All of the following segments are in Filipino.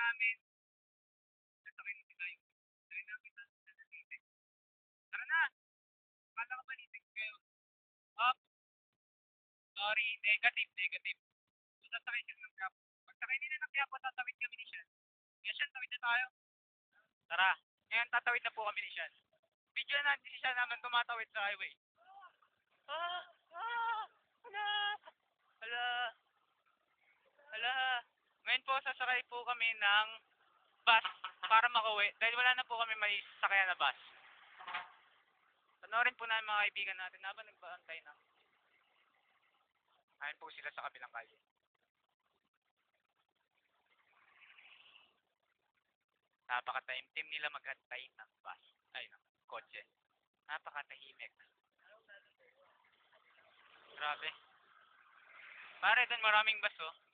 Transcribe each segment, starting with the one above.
namin. Sasakay na tayo. Dahil namin na nanatisig. Tara na! Kala ko balitig kayo. Up. Sorry, negative, negative. So, sasakay siya ng cap. Pagsakay nila ng cap, tatawid kami ni Sean. Kaya Sean, tawid na tayo. Tara. Ngayon, tatawid na po kami ni Sean. Video na si Sean naman tumatawid sa highway. Ah! Hala! Hala! Hala! Ngayon po, sasakay po kami ng bus para makauwi dahil wala na po kami may sakayan na bus. Panoorin po namin mga kaibigan natin habang nagbaantay na. Ayun po sila sa kabilang kalye. Napakataimtim nila maghantay ng bus. Ay, ng kotse. Napakatahimik. Grabe. Pare, doon maraming bus oh.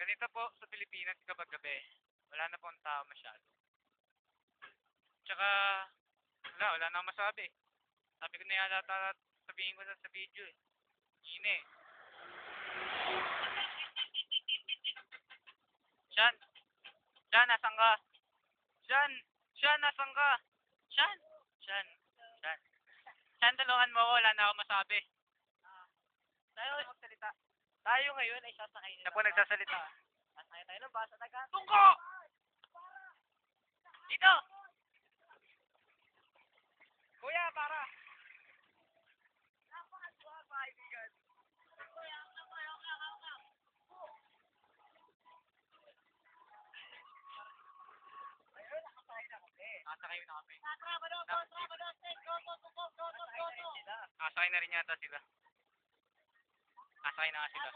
Ganito po sa Pilipinas kapag gabi. Wala na po ang tao masyado. Tsaka, wala, wala na masabi. Sabi ko na yata sabihin ko na sa video eh. Ine. Sean! Sean, nasan ka? Sean! Sean, nasan ka? Sean! Sean! Sean! Sean, mo ako. Wala na akong masabi. Tayo magsalita. Tayo ngayon ay sasakay Siya po nagsasalita. Sasakay tayo ng bus at agad. Tungko! Dito! Kuya, para. Nakasakay na kami. Nakasakay na rin yata sila. Pasakay na nga sila.